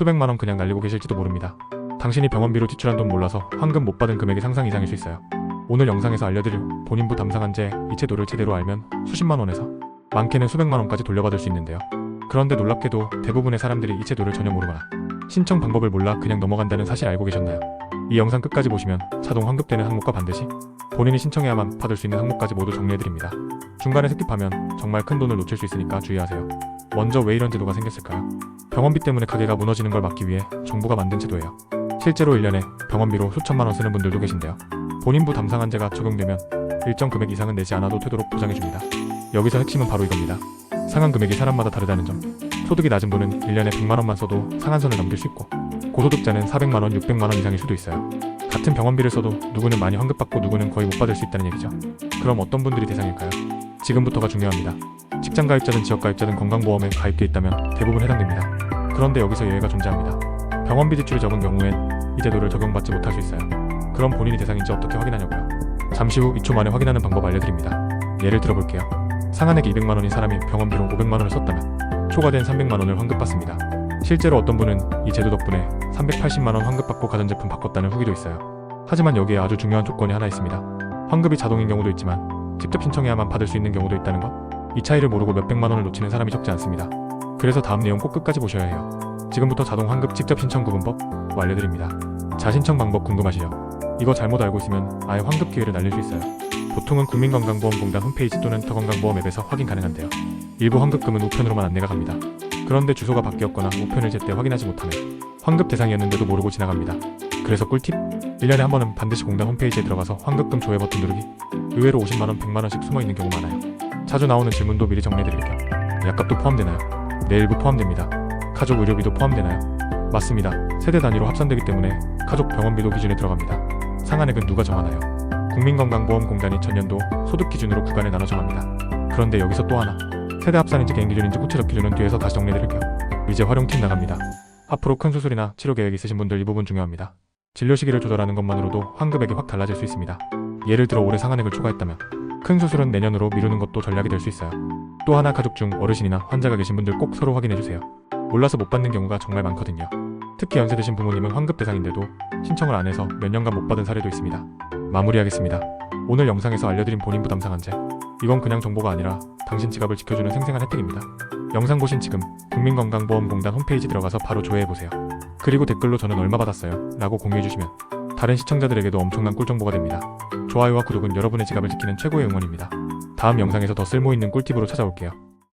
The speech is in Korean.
수백만 원 그냥 날리고 계실지도 모릅니다. 당신이 병원비로 지출한 돈 몰라서 환급 못 받은 금액이 상상 이상일 수 있어요. 오늘 영상에서 알려드릴 본인부 담상한제 이체도를 제대로 알면 수십만 원에서 많게는 수백만 원까지 돌려받을 수 있는데요. 그런데 놀랍게도 대부분의 사람들이 이체도를 전혀 모르거나 신청 방법을 몰라 그냥 넘어간다는 사실 알고 계셨나요? 이 영상 끝까지 보시면 자동 환급되는 항목과 반드시 본인이 신청해야만 받을 수 있는 항목까지 모두 정리해드립니다. 중간에 스킵하면 정말 큰 돈을 놓칠 수 있으니까 주의하세요. 먼저 왜 이런 제도가 생겼을까요? 병원비 때문에 가게가 무너지는 걸 막기 위해 정부가 만든 제도예요. 실제로 1년에 병원비로 수천만 원 쓰는 분들도 계신데요. 본인 부 담상 한제가 적용되면 일정 금액 이상은 내지 않아도 되도록 보장해줍니다. 여기서 핵심은 바로 이겁니다. 상한 금액이 사람마다 다르다는 점. 소득이 낮은 분은 1년에 100만 원만 써도 상한선을 넘길 수 있고 고소득자는 400만 원, 600만 원 이상일 수도 있어요. 같은 병원비를 써도 누구는 많이 환급받고 누구는 거의 못 받을 수 있다는 얘기죠. 그럼 어떤 분들이 대상일까요? 지금부터가 중요합니다. 직장 가입자든 지역 가입자든 건강보험에 가입돼 있다면 대부분 해당됩니다. 그런데 여기서 예외가 존재합니다. 병원비 지출이 적은 경우엔 이 제도를 적용받지 못할 수 있어요. 그럼 본인이 대상인지 어떻게 확인하냐고요? 잠시 후 2초 만에 확인하는 방법 알려드립니다. 예를 들어볼게요. 상한액 200만 원인 사람이 병원비로 500만 원을 썼다면 초과된 300만 원을 환급받습니다. 실제로 어떤 분은 이 제도 덕분에 380만 원 환급받고 가전제품 바꿨다는 후기도 있어요. 하지만 여기에 아주 중요한 조건이 하나 있습니다. 환급이 자동인 경우도 있지만 직접 신청해야만 받을 수 있는 경우도 있다는 것. 이 차이를 모르고 몇백만 원을 놓치는 사람이 적지 않습니다. 그래서 다음 내용 꼭 끝까지 보셔야 해요. 지금부터 자동 환급 직접 신청 구분법 알려드립니다. 자신청 방법 궁금하시죠? 이거 잘못 알고 있으면 아예 환급 기회를 날릴 수 있어요. 보통은 국민건강보험공단 홈페이지 또는 더건강보험 앱에서 확인 가능한데요. 일부 환급금은 우편으로만 안내가 갑니다. 그런데 주소가 바뀌었거나 우편을 제때 확인하지 못하면 환급 대상이었는데도 모르고 지나갑니다. 그래서 꿀팁? 1년에 한 번은 반드시 공단 홈페이지에 들어가서 환급금 조회 버튼 누르기. 의외로 50만원, 100만원씩 숨어 있는 경우 많아요. 자주 나오는 질문도 미리 정리해드릴게요. 약값도 포함되나요? 네, 일부 포함됩니다. 가족 의료비도 포함되나요? 맞습니다. 세대 단위로 합산되기 때문에 가족 병원비도 기준에 들어갑니다. 상한액은 누가 정하나요? 국민건강보험공단이 전년도 소득 기준으로 구간에 나눠 정합니다. 그런데 여기서 또 하나. 세대 합산인지 개인 기준인지 구체적 기준은 뒤에서 다시 정리해드릴게요. 이제 활용팁 나갑니다. 앞으로 큰 수술이나 치료 계획 있으신 분들 이 부분 중요합니다. 진료 시기를 조절하는 것만으로도 환급액이 확 달라질 수 있습니다. 예를 들어 올해 상한액을 초과했다면 큰 수술은 내년으로 미루는 것도 전략이 될 수 있어요. 또 하나 가족 중 어르신이나 환자가 계신 분들 꼭 서로 확인해 주세요. 몰라서 못 받는 경우가 정말 많거든요. 특히 연세 드신 부모님은 환급 대상인데도 신청을 안 해서 몇 년간 못 받은 사례도 있습니다. 마무리하겠습니다. 오늘 영상에서 알려드린 본인 부담 상한제. 이건 그냥 정보가 아니라 당신 지갑을 지켜주는 생생한 혜택입니다. 영상 보신 지금 국민건강보험공단 홈페이지 들어가서 바로 조회해보세요. 그리고 댓글로 저는 얼마 받았어요 라고 공유해주시면 다른 시청자들에게도 엄청난 꿀정보가 됩니다. 좋아요와 구독은 여러분의 지갑을 지키는 최고의 응원입니다. 다음 영상에서 더 쓸모있는 꿀팁으로 찾아올게요.